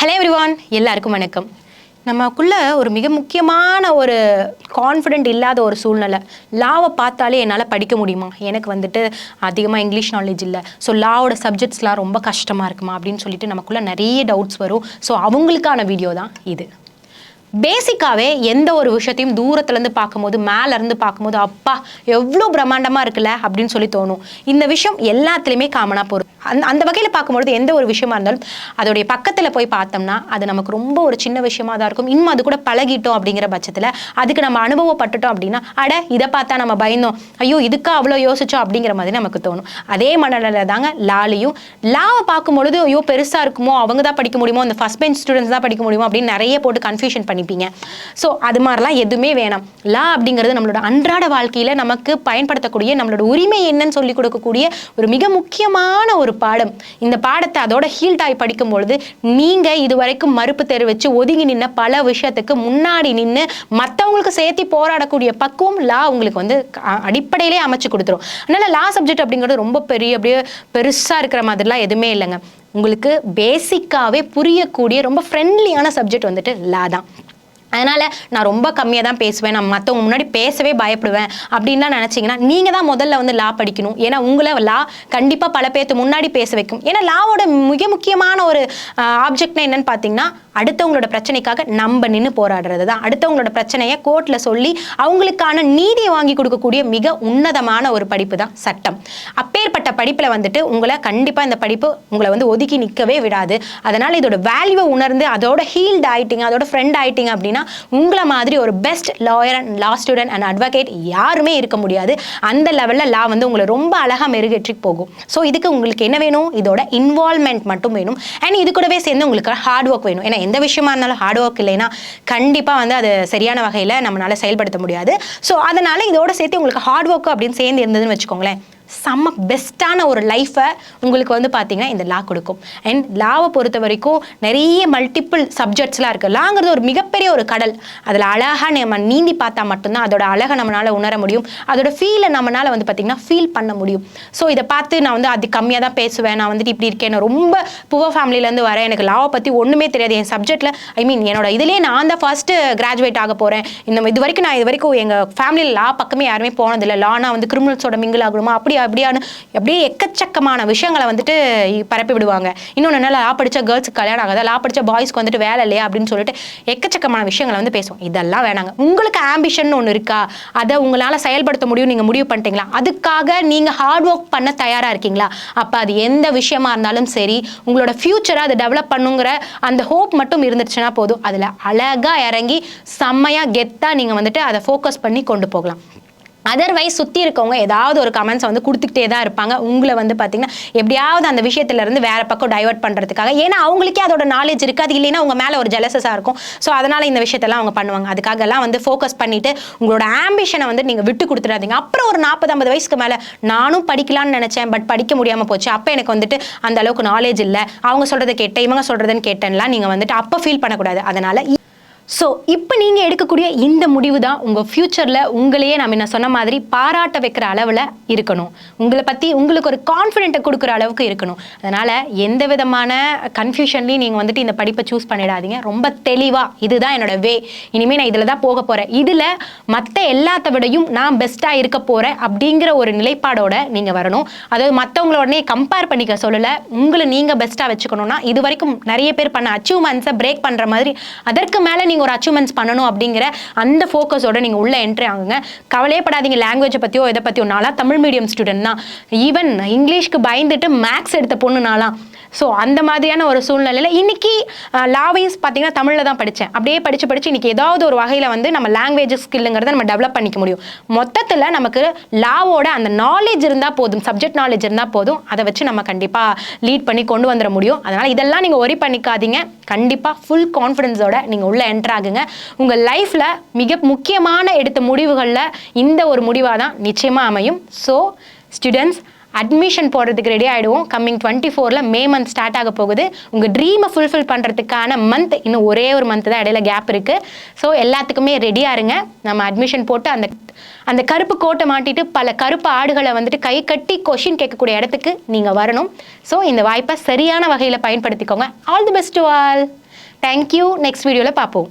Hello everyone எல்லாருக்கும் வணக்கம். நமக்குள்ள ஒரு மிக முக்கியமான ஒரு கான்ஃபிடென்ட் இல்லாத ஒரு சூழ்நிலை. லாவை பார்த்தாலே என்னால் படிக்க முடியுமா? எனக்கு வந்துட்டு அதிகமாக இங்கிலீஷ் நாலேஜ் இல்லை. ஸோ லாவோட சப்ஜெக்ட்ஸ்லாம் ரொம்ப கஷ்டமாக இருக்குமா? அப்படின்னு சொல்லிட்டு நமக்குள்ள நிறைய டவுட்ஸ் வரும். ஸோ அவங்களுக்கான வீடியோ தான் இது. பேசிக்காகவே எந்த ஒரு விஷயத்தையும் தூரத்துலேருந்து பார்க்கும்போது மேலேருந்து பார்க்கும்போது அப்பா எவ்வளோ பிரம்மாண்டமாக இருக்குல்ல? அப்படின்னு சொல்லி தோணும். இந்த விஷயம் எல்லாத்துலேயுமே காமனாக போகிறது அந்த அந்த வகையில் பார்க்கும்பொழுது எந்த ஒரு விஷயமா இருந்தாலும் அதோடைய பக்கத்தில் போய் பார்த்தோம்னா அது நமக்கு ரொம்ப ஒரு சின்ன விஷயமா தான் இருக்கும். இன்னும் அது கூட பழகிட்டோம் அப்படிங்கிற பட்சத்தில் அதுக்கு நம்ம அனுபவப்பட்டுட்டோம் அப்படின்னா அட இதை பார்த்தா நம்ம பயந்தோம். ஐயோ இதுக்கா அவ்வளோ யோசிச்சோம் அப்படிங்கிற மாதிரி நமக்கு தோணும். அதே மனநிலை தாங்க லாலையும் லாவை பார்க்கும்பொழுது ஐயோ பெருசாக இருக்குமோ அவங்க தான் படிக்க முடியுமோ இந்த ஃபஸ்ட் பெஞ்ச் ஸ்டூடெண்ட்ஸ் தான் படிக்க முடியுமோ அப்படின்னு நிறைய போட்டு கன்ஃபியூஷன் பண்ணிப்பீங்க. ஸோ அது மாதிரிலாம் எதுவுமே வேணாம். லா அப்படிங்கிறது நம்மளோட அன்றாட வாழ்க்கையில் நமக்கு பயன்படுத்தக்கூடிய நம்மளோட உரிமை என்னன்னு சொல்லி கொடுக்கக்கூடிய ஒரு மிக முக்கியமான ஒரு பாடம். இந்த பாடத்தை அதோட ஹீல்ட் ஆகி படிக்கும் பொழுது நீங்கள் இது வரைக்கும் மறுப்பு தெரிவித்து ஒதுங்கி நின்ன பல விஷயத்துக்கு முன்னாடி நின்று மற்றவங்களுக்கு சேர்த்து போராடக்கூடிய பக்குவம் லா உங்களுக்கு வந்து அடிப்படையிலே அமைச்சு கொடுத்துரும். அதனால லா சப்ஜெக்ட் அப்படிங்கிறது ரொம்ப பெரிய அப்படியே பெருசாக இருக்கிற மாதிரிலாம் எதுவுமே இல்லைங்க. உங்களுக்கு பேசிக்காகவே புரியக்கூடிய ரொம்ப ஃப்ரெண்ட்லியான சப்ஜெக்ட் வந்துட்டு லா தான். அதனால் நான் ரொம்ப கம்மியாக தான் பேசுவேன். நான் மற்றவங்க முன்னாடி பேசவே பயப்படுவேன். அப்படின்லாம் நினச்சிங்கன்னா நீங்கள் தான் முதல்ல வந்து லா படிக்கணும். ஏன்னா உங்களை லா கண்டிப்பாக பல பேர்த்து முன்னாடி பேச வைக்கும். ஏன்னா லாவோட மிக முக்கியமான ஒரு ஆப்ஜெக்ட்னா என்னன்னு பார்த்தீங்கன்னா அடுத்தவங்களோட பிரச்சனைக்காக நம்ம நின்று போராடுறது தான் அடுத்தவங்களோட பிரச்சனையை கோர்ட்டில் சொல்லி அவங்களுக்கான நீதியை வாங்கி கொடுக்கக்கூடிய மிக உன்னதமான ஒரு படிப்பு தான் சட்டம். அப்பேற்பட்ட படிப்பில் வந்துட்டு உங்களை கண்டிப்பாக இந்த படிப்பு உங்களை வந்து ஒதுக்கி நிற்கவே விடாது. அதனால் இதோட வேல்யூவை உணர்ந்து அதோட ஹீல்ட் ஆயிட்டீங்க அதோட ஃப்ரெண்ட் ஆயிட்டீங்க அப்படின்னா உங்களை மாதிரி ஒரு best lawyer and law student and advocate யாருமே இருக்க முடியாது. அந்த லெவலில் லா வந்து உங்களை ரொம்ப அழகாக மெருகேற்றி போகும். ஸோ இதுக்கு உங்களுக்கு என்ன வேணும்? இதோட இன்வால்மெண்ட் மட்டும் வேணும். அண்ட் இது கூடவே சேர்ந்து உங்களுக்கு ஹார்ட் ஒர்க் வேணும். ஏன்னா எந்த விஷயமா இருந்தாலும் ஹார்ட் ஒர்க் இல்லைன்னா கண்டிப்பாக வந்து அது சரியான வகையில் நம்மளால செயல்படுத்த முடியாது. ஸோ அதனால இதோட சேர்த்து உங்களுக்கு ஹார்ட் ஒர்க் அப்படின்னு சேர்ந்து இருந்ததுன்னு வச்சுக்கோங்களேன். செம்ம பெஸ்ட்டான ஒரு லைஃப்பை உங்களுக்கு வந்து பார்த்தீங்கன்னா இந்த லா கொடுக்கும். அண்ட் லாவை பொறுத்த வரைக்கும் நிறைய மல்டிபிள் சப்ஜெக்ட்ஸ்லாம் இருக்குது லாங்கிறது ஒரு மிகப்பெரிய ஒரு கடல். அதில் அழகாக நம்ம நீந்தி பார்த்தா மட்டும்தான் அதோட அழகை நம்மளால் உணர முடியும். அதோட ஃபீலை நம்மளால் வந்து பார்த்திங்கன்னா ஃபீல் பண்ண முடியும். ஸோ இதை பார்த்து நான் வந்து அது கம்மியாக தான் பேசுவேன். நான் வந்துட்டு இப்படி இருக்கேன். ரொம்ப புவர் ஃபேமிலியிலேருந்து வரேன். எனக்கு லாவை பற்றி ஒன்றுமே தெரியாது. என் சப்ஜெக்ட்டில் ஐ மீன் என்னோட இதுலேயே நான் தான் ஃபர்ஸ்ட்டு கிராஜுவேட் ஆக போகிறேன் இந்த இது வரைக்கும் நான் இது வரைக்கும் எங்கள் ஃபேமிலியில் லா பக்கமே யாருமே போனதில்லை. லானா வந்து கிரிமினல்ஸோட மிங்கிள் ஆகணுமா? அப்படி அப்படியான்னு அப்படியே எக்கச்சக்கமான விஷயங்களை வந்துட்டு பரப்பி விடுவாங்க. இன்னொன்று என்ன லா படித்த கேர்ள்ஸுக்கு கல்யாணம் ஆகாத? லா படித்த பாய்ஸ்க்கு வந்துட்டு வேலை இல்லையா? அப்படின்னு சொல்லிட்டு எக்கச்சக்கமான விஷயங்களை வந்து பேசுவோம் இதெல்லாம் வேணாங்க. உங்களுக்கு ஆம்பிஷன் ஒன்று இருக்கா? அதை உங்களால் செயல்படுத்த முடியும் நீங்கள் முடிவு பண்ணிட்டீங்களா? அதுக்காக நீங்கள் ஹார்ட் ஒர்க் பண்ண தயாராக இருக்கீங்களா? அப்போ அது எந்த விஷயமா இருந்தாலும் சரி உங்களோட ஃப்யூச்சரை அதை டெவலப் பண்ணுங்கிற அந்த ஹோப் மட்டும் இருந்துச்சுன்னா போதும். அதில் அழகாக இறங்கி செம்மையாக கெத்தாக நீங்கள் வந்துட்டு அதை ஃபோக்கஸ் பண்ணி கொண்டு போகலாம். அதர்வைஸ் சுற்றி இருக்கவங்க ஏதாவது ஒரு கமெண்ட்ஸ் வந்து கொடுத்துக்கிட்டே தான் இருப்பாங்க. உங்களை வந்து பார்த்தீங்கன்னா எப்படியாவது அந்த விஷயத்துலேருந்து வேறு வேற பக்கம் டைவர்ட் பண்ணுறதுக்காக ஏன்னா அவங்களுக்கே அதோட நாலேஜ் இருக்குது அது இல்லைன்னா உங்கள் மேலே ஒரு ஜெலசஸாக இருக்கும். ஸோ அதனால் இந்த விஷயத்தெல்லாம் அவங்க பண்ணுவாங்க. அதுக்காகலாம் வந்து ஃபோக்கஸ் பண்ணிட்டு உங்களோட ஆம்பிஷனை வந்து நீங்கள் விட்டு கொடுத்துடாதீங்க. அப்புறம் ஒரு நாற்பது ஐம்பது வயசுக்கு மேலே நானும் படிக்கலாம்னு நினச்சேன் பட் படிக்க முடியாமல் போச்சு. அப்போ எனக்கு வந்துட்டு அந்த அளவுக்கு நாலேஜ் இல்லை. அவங்க சொல்கிறத கேட்டேன் இவங்க சொல்கிறதுன்னு கேட்டேன்லாம் நீங்கள் வந்துட்டு அப்போ ஃபீல் பண்ணக்கூடாது. அதனால் ஸோ இப்போ நீங்கள் எடுக்கக்கூடிய இந்த முடிவு தான் உங்கள் ஃப்யூச்சரில் உங்களையே நம்ம என்ன சொன்ன மாதிரி பாராட்ட வைக்கிற அளவில் இருக்கணும். உங்களை பற்றி உங்களுக்கு ஒரு கான்ஃபிடென்ட்டை கொடுக்குற அளவுக்கு இருக்கணும். அதனால் எந்த விதமான கன்ஃபியூஷன்லையும் நீங்கள் வந்துட்டு இந்த படிப்பை சூஸ் பண்ணிடாதீங்க. ரொம்ப தெளிவாக இதுதான் என்னோட வே இனிமேல் நான் இதில் தான் போக போகிறேன் இதில் மற்ற எல்லாத்த விடையும் நான் பெஸ்ட்டாக இருக்க போகிறேன் அப்படிங்கிற ஒரு நிலைப்பாடோட நீங்கள் வரணும். அதாவது மற்றவங்களோடனே கம்பேர் பண்ணிக்க சொல்லலை. உங்களை நீங்கள் பெஸ்ட்டாக வச்சுக்கணும்னா இது வரைக்கும் நிறைய பேர் பண்ண அச்சீவ்மெண்ட்ஸை பிரேக் பண்ணுற மாதிரி அதற்கு மேலே நீங்கள் ஒரு அச்சீவ்மெண்ட்ஸ் பண்ணணும் அப்படிங்கிற அந்த ஃபோக்கஸோட நீங்கள் உள்ளே என்ட்ரி ஆகுங்க. கவலையே படாதீங்க லாங்குவேஜை பற்றியோ இதை பற்றியோ நாளாக தமிழ் மீடியம் ஸ்டூடெண்ட் தான். ஈவன் இங்கிலீஷ்க்கு பயந்துட்டு மேக்ஸ் எடுத்த பொண்ணு ஸோ அந்த மாதிரியான ஒரு சூழ்நிலையில் இன்னைக்கு லாவைஸ் பார்த்தீங்கன்னா தமிழில் தான் படித்தேன் அப்படியே படித்து படித்து இன்னைக்கு ஏதாவது ஒரு வகையில் வந்து நம்ம லாங்குவேஜ் ஸ்கில்லுங்கிறத நம்ம டெவலப் பண்ணிக்க முடியும். மொத்தத்தில் நமக்கு லாவோட அந்த நாலேஜ் இருந்தால் போதும் சப்ஜெக்ட் நாலேஜ் இருந்தால் போதும் அதை வச்சு நம்ம கண்டிப்பாக லீட் பண்ணி கொண்டு வந்துட முடியும். அதனால் இதெல்லாம் நீங்கள் ஒரி பண்ணிக்காதீங்க. கண்டிப்பாக ஃபுல் கான்ஃபிடென்ஸோட நீங்கள் உள்ளே என்டர் ஆகுங்க. உங்கள் லைஃப்பில் மிக முக்கியமான எடுத்த முடிவுகளில் இந்த ஒரு முடிவாக தான் நிச்சயமாக அமையும். ஸோ ஸ்டூடெண்ட்ஸ் அட்மிஷன் போடுறதுக்கு ரெடி ஆகிடுவோம் கம்மிங் டுவெண்ட்டி ஃபோரில் மே மந்த் ஸ்டார்ட் ஆக போகுது. உங்கள் ட்ரீமை ஃபுல்ஃபில் பண்ணுறதுக்கான மந்த் இன்னும் ஒரே ஒரு மந்த் தான் இடையில கேப் இருக்குது ஸோ எல்லாத்துக்குமே ரெடியாக இருங்க. நம்ம அட்மிஷன் போட்டு அந்த அந்த கருப்பு கோட்டை மாட்டிட்டு பல கருப்பு ஆடுகளை வந்துட்டு கை கட்டி கொஷின் கேட்கக்கூடிய இடத்துக்கு நீங்கள் வரணும். ஸோ இந்த வாய்ப்பை சரியான வகையில் பயன்படுத்திக்கோங்க. All the best to all thank you next வீடியோவில் பார்ப்போம்.